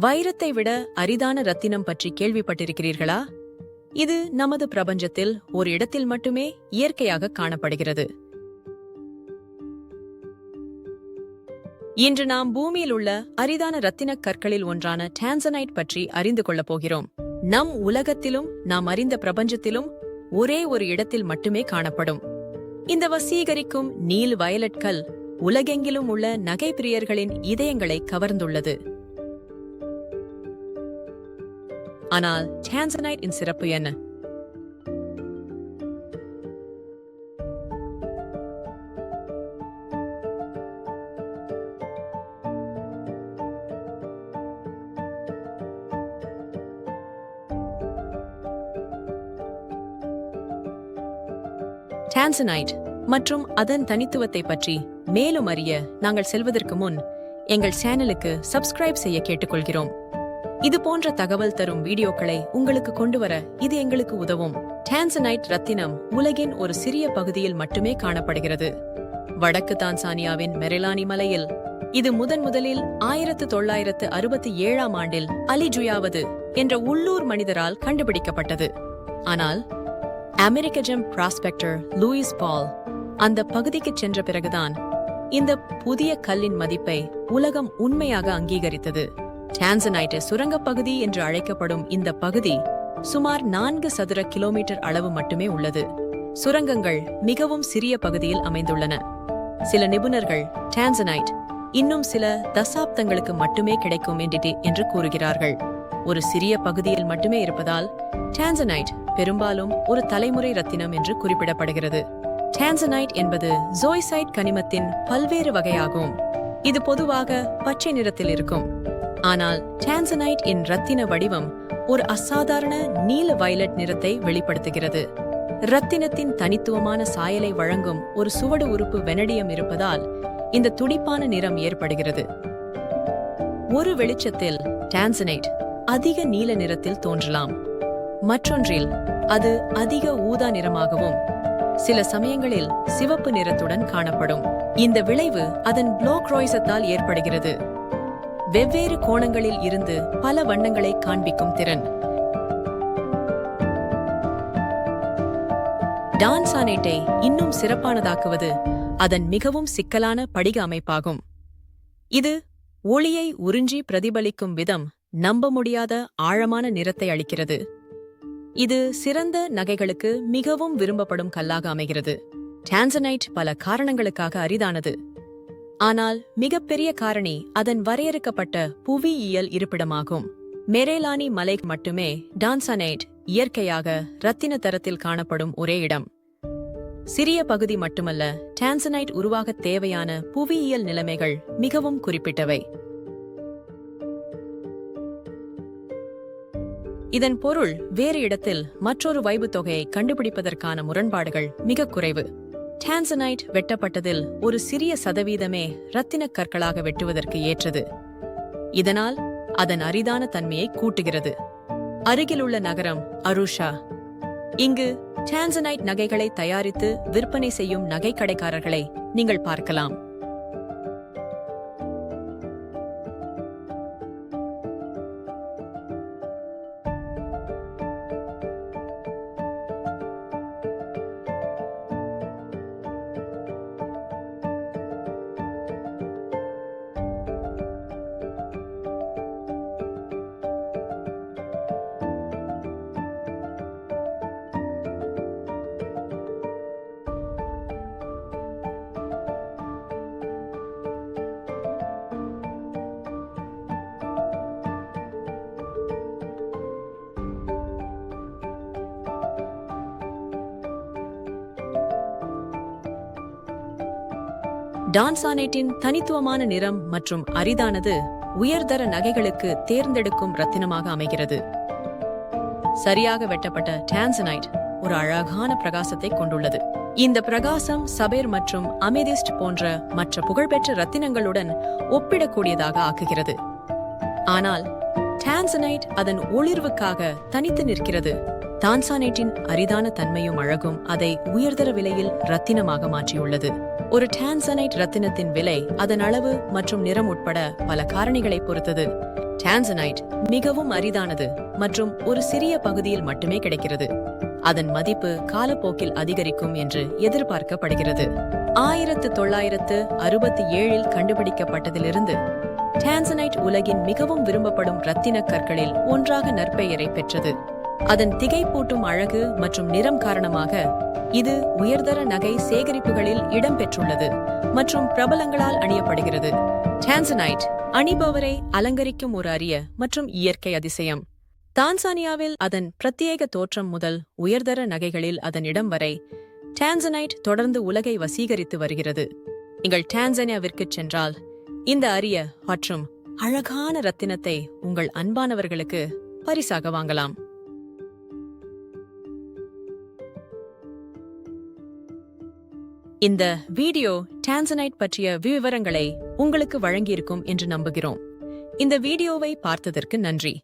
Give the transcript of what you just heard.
வைரத்தை விட அரிதான ரத்தினம் பற்றி கேள்விப்பட்டிருக்கிறீர்களா? இது நமது பிரபஞ்சத்தில் ஒரு இடத்தில் மட்டுமே இயற்கையாக காணப்படுகிறது. இன்று நாம் பூமியில் உள்ள அரிதான ரத்தினக் கற்களில் ஒன்றான டான்சனைட் பற்றி அறிந்து கொள்ளப் போகிறோம். நம் உலகத்திலும் நாம் அறிந்த பிரபஞ்சத்திலும் ஒரே ஒரு இடத்தில் மட்டுமே காணப்படும். இந்த வசீகரிக்கும் நீல் வயலட் கல் உலகெங்கிலும் உள்ள நகை பிரியர்களின் இதயங்களை கவர்ந்துள்ளது. ஆனால் டான்சனைட் இன் சிறப்பு என்ன டான்சனைட் மற்றும் அதன் தனித்துவத்தை பற்றி மேலும் அறிய நாங்கள் செல்வதற்கு முன் எங்கள் சேனலுக்கு சப்ஸ்கிரைப் செய்ய கேட்டுக்கொள்கிறோம். இது போன்ற தகவல் தரும் வீடியோக்களை உங்களுக்கு கொண்டு வர இது எங்களுக்கு உதவும். டான்சனைட் ரத்தினம் உலகின் ஒரு சிறிய பகுதியில் மட்டுமே காணப்படுகிறது. வடக்கு தான்சானியாவின் மெரிலானி மலையில் இது முதன் முதலில் ஆயிரத்து தொள்ளாயிரத்து அறுபத்தி ஏழாம் ஆண்டில் அலிஜுயாவது என்ற உள்ளூர் மனிதரால் கண்டுபிடிக்கப்பட்டது. ஆனால் அமெரிக்க ஜெம் பிராஸ்பெக்டர் லூயிஸ் பால் அந்த பகுதிக்கு சென்ற பிறகுதான் இந்த புதிய கல்லின் மதிப்பை உலகம் உண்மையாக அங்கீகரித்தது. டான்சனைட்டு சுரங்கப் பகுதி என்று அழைக்கப்படும் இந்த பகுதி சுமார் நான்கு சதுர கிலோமீட்டர் அளவு மட்டுமே உள்ளது. சுரங்கங்கள் மிகவும் சிறிய பகுதியில் அமைந்துள்ளன. சில நிபுணர்கள் டான்சனைட் இன்னும் சில தசாப்தங்களுக்கு மட்டுமே கிடைக்கும் என்டிட்டி என்று கூறுகிறார்கள். ஒரு சிறிய பகுதியில் மட்டுமே இருப்பதால் டான்சனைட் பெரும்பாலும் ஒரு தலைமுறை ரத்தினம் என்று குறிப்பிடப்படுகிறது. டான்சனைட் என்பது ஜோய்சைட் கனிமத்தின் பல்வேறு வகையாகும். இது பொதுவாக பச்சை நிறத்தில் இருக்கும். ஆனால் டான்சனைட் இன் ரத்தின வடிவம் ஒரு அசாதாரண நீல வயலட் நிறத்தை வெளிப்படுத்துகிறது. ரத்தினத்தின் தனித்துவமான சாயலை வழங்கும் ஒரு சுவடு உறுப்பு வெனடியம் இருப்பதால் இந்த துடிப்பான நிறம் ஏற்படுகிறது. ஒரு வெளிச்சத்தில் டான்சனைட் அதிக நீல நிறத்தில் தோன்றலாம். மற்றொன்றில் அது அதிக ஊதா நிறமாகவும் சில சமயங்களில் சிவப்பு நிறத்துடன் காணப்படும். இந்த விளைவு அதன் ப்ளோக்ராய்சத்தால் ஏற்படுகிறது. வெவ்வேறு கோணங்களில் இருந்து பல வண்ணங்களை காண்பிக்கும் திறன். டான்சானேட்டை இன்னும் சிறப்பானதாக்குவது அதன் மிகவும் சிக்கலான படிக அமைப்பாகும். இது ஒளியை உறிஞ்சி பிரதிபலிக்கும் விதம் நம்ப முடியாத ஆழமான நிறத்தை அளிக்கிறது. இது சிறந்த நகைகளுக்கு மிகவும் விரும்பப்படும் கல்லாக அமைகிறது. டான்சனைட் பல காரணங்களுக்காக அரிதானது. ஆனால் மிகப்பெரிய காரணி அதன் வரையறுக்கப்பட்ட புவியியல் இருப்பிடமாகும். மெரேலானி மலை மட்டுமே டான்சனைட் இயற்கையாக ரத்தின தரத்தில் காணப்படும் ஒரே இடம். சிறிய பகுதி மட்டுமல்ல டான்சனைட் உருவாக தேவையான புவியியல் நிலைமைகள் மிகவும் குறிப்பிட்டவை. இதன் பொருள் வேறு இடத்தில் மற்றொரு வைபு தொகையை கண்டுபிடிப்பதற்கான முரண்பாடுகள் மிக குறைவு. டான்சனைட் வெட்டப்பட்டதில் ஒரு சிறிய சதவீதமே ரத்தினக் கற்களாக வெட்டுவதற்கு ஏற்றது. இதனால் அதன் அரிதான தன்மையை கூட்டுகிறது. அருகிலுள்ள நகரம் அருஷா. இங்கு டான்சனைட் நகைகளை தயாரித்து விற்பனை செய்யும் நகைக்கடைக்காரர்களை நீங்கள் பார்க்கலாம். டான்சானேட்டின் தனித்துவமான நிறம் மற்றும் அரிதானது உயர்தர நகைகளுக்கு தேர்ந்தெடுக்கும் ரத்தினமாக அமைகிறது. சரியாக வெட்டப்பட்ட டான்சனைட் ஒரு அழகான பிரகாசத்தை கொண்டுள்ளது. இந்த பிரகாசம் சபேர் மற்றும் அமெதிஸ்ட் போன்ற மற்ற புகழ்பெற்ற ரத்தினங்களுடன் ஒப்பிடக்கூடியதாக ஆக்குகிறது. ஆனால் டான்சனைட் அதன் ஒளிர்வுக்காக தனித்து நிற்கிறது. டான்சானேட்டின் அரிதான தன்மையும் அழகும் அதை உயர்தர விலையில் ரத்தினமாக மாற்றியுள்ளது. ஒரு டான்சனைட் ரத்தினத்தின் விலை அதன் அளவு மற்றும் நிறம் உட்பட பல காரணிகளை பொறுத்தது. டான்சனைட் மிகவும் அரிதானது மற்றும் ஒரு சிறிய பகுதியில் மட்டுமே கிடைக்கிறது. அதன் மதிப்பு காலப்போக்கில் அதிகரிக்கும் என்று எதிர்பார்க்கப்படுகிறது. ஆயிரத்து தொள்ளாயிரத்து அறுபத்தி ஏழில் கண்டுபிடிக்கப்பட்டதிலிருந்து டான்சனைட் உலகின் மிகவும் விரும்பப்படும் ரத்தின கற்களில் ஒன்றாக நற்பெயரை பெற்றது. அதன் திகைப்பூட்டும் அழகு மற்றும் நிறம் காரணமாக இது உயர்தர நகை சேகரிப்புகளில் இடம்பெற்றுள்ளது மற்றும் பிரபலங்களால் அணியப்படுகிறது. டான்சனைட் அணிபவரை அலங்கரிக்கும் ஒரு அரிய மற்றும் இயற்கை அதிசயம். தான்சானியாவில் அதன் பிரத்யேக தோற்றம் முதல் உயர்தர நகைகளில் அதன் இடம் வரை டான்சனைட் தொடர்ந்து உலகை வசீகரித்து வருகிறது. நீங்கள் டான்சானியாவிற்கு சென்றால் இந்த அரிய மற்றும் அழகான ரத்தினத்தை உங்கள் அன்பானவர்களுக்கு பரிசாக வாங்கலாம். இந்த வீடியோ டான்சனைட் பற்றிய விவரங்களை உங்களுக்கு வழங்கியிருக்கும் என்று நம்புகிறோம். இந்த வீடியோவை பார்த்ததற்கு நன்றி.